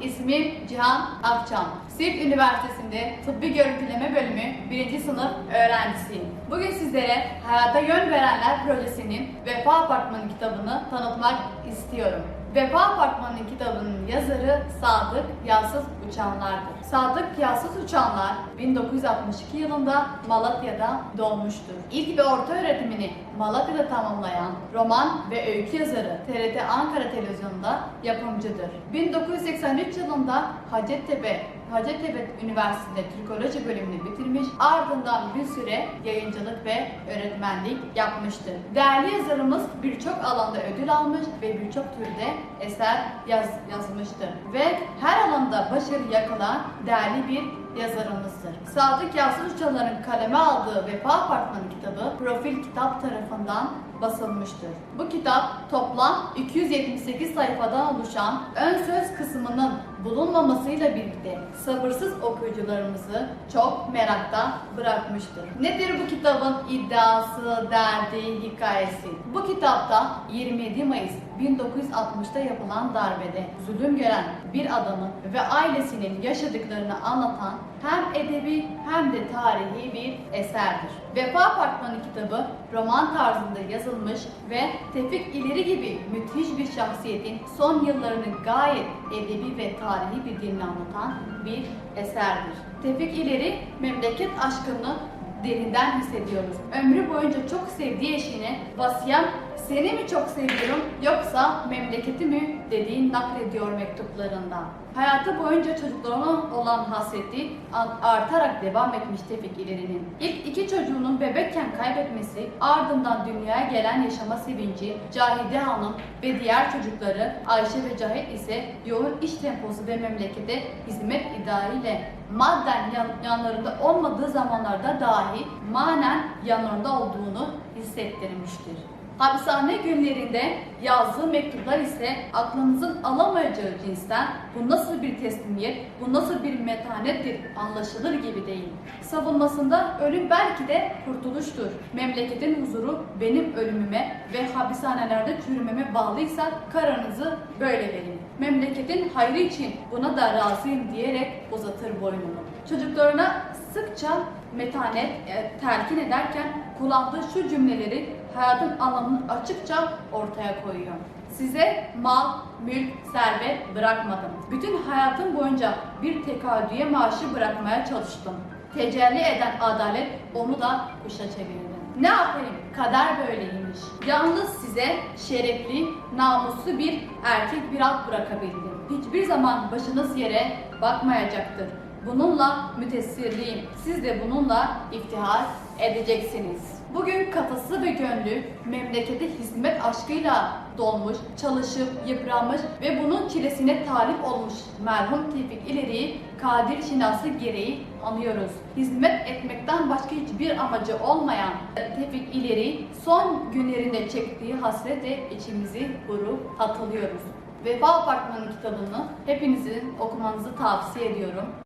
İsmim Cihan Akçam. Siirt Üniversitesi'nde Tıbbi Görüntüleme Bölümü 1. sınıf öğrencisiyim. Bugün sizlere Hayata Yön Verenler Projesi'nin Vefa Apartmanı kitabını tanıtmak istiyorum. Vefa Apartmanı kitabının yazarı Sadık Yasız Uçanlar'dır. Sadık Yasız Uçanlar 1962 yılında Malatya'da doğmuştur. İlk ve orta öğretimini Malatya'da tamamlayan roman ve öykü yazarı TRT Ankara Televizyonu'nda yapımcıdır. 1983 yılında Hacettepe Hacettepe Üniversitesi'nde Türkoloji bölümünü bitirmiş, ardından bir süre yayıncılık ve öğretmenlik yapmıştır. Değerli yazarımız birçok alanda ödül almış ve birçok türde eser yaz, yazmıştır. Ve her başarı yakalan değerli bir yazarımızdır. Sadık Yasir Uçanlar'ın kaleme aldığı Vefa Apartmanı kitabı Profil Kitap tarafından basılmıştır. Bu kitap toplam 278 sayfadan oluşan ön söz kısmının bulunmamasıyla birlikte sabırsız okuyucularımızı çok merakta bırakmıştır. Nedir bu kitabın iddiası, derdi, hikayesi? Bu kitapta 27 Mayıs 1960'ta yapılan darbede zulüm gören bir adamın ve ailesinin yaşadıklarını anlatan hem edebi hem de tarihi bir eserdir. Vefa Apartmanı kitabı roman tarzında yazılmış ve Tevfik İleri gibi müthiş bir şahsiyetin son yıllarını gayet edebi ve tarihi bir dille anlatan bir eserdir. Tevfik İleri memleket aşkını derinden hissediyoruz. Ömrü boyunca çok sevdiği eşine Vasiyem seni mi çok seviyorum yoksa memleketi mi dediğini naklediyor mektuplarında. Hayatı boyunca çocuklarına olan hasreti artarak devam etmiş Tevfik İleri'nin. İlk iki çocuğunun bebekken kaybetmesi, ardından dünyaya gelen yaşama sevinci, Cahide Hanım ve diğer çocukları Ayşe ve Cahit ise yoğun iş temposu ve memlekete hizmet idealiyle madden yan, yanlarında olmadığı zamanlarda dahi manen yanlarında olduğunu hissettirmiştir. Hapishane günlerinde yazdığı mektuplar ise aklınızın alamayacağı cinsten bu nasıl bir teslimiyet, bu nasıl bir metanettir anlaşılır gibi değil. Savunmasında ölüm belki de kurtuluştur. Memleketin huzuru benim ölümüme ve hapishanelerde çürümeme bağlıysa kararınızı böyle verin. Memleketin hayrı için buna da razıyım diyerek uzatır boynunu. Çocuklarına sıkça metanet e, telkin ederken kullandığı şu cümleleri hayatın anlamını açıkça ortaya koyuyor. Size mal, mülk, servet bırakmadım. Bütün hayatım boyunca bir tekadüye maaşı bırakmaya çalıştım. Tecelli eden adalet onu da kuşa çevirdi. Ne yapayım? Kader böyleymiş. Yalnız size şerefli, namuslu bir erkek bir alt bırakabildim. Hiçbir zaman başınız yere bakmayacaktır. Bununla mütessirliyim. Siz de bununla iftihar edeceksiniz. Bugün kafası ve gönlü memlekete hizmet aşkıyla dolmuş, çalışıp yıpranmış ve bunun çilesine talip olmuş merhum Tevfik İleri'yi kadir şinası gereği anıyoruz. Hizmet etmekten başka hiçbir amacı olmayan Tevfik İleri son günlerinde çektiği hasretle içimizi vurup hatırlıyoruz. Vefa Apartmanı kitabını hepinizin okumanızı tavsiye ediyorum.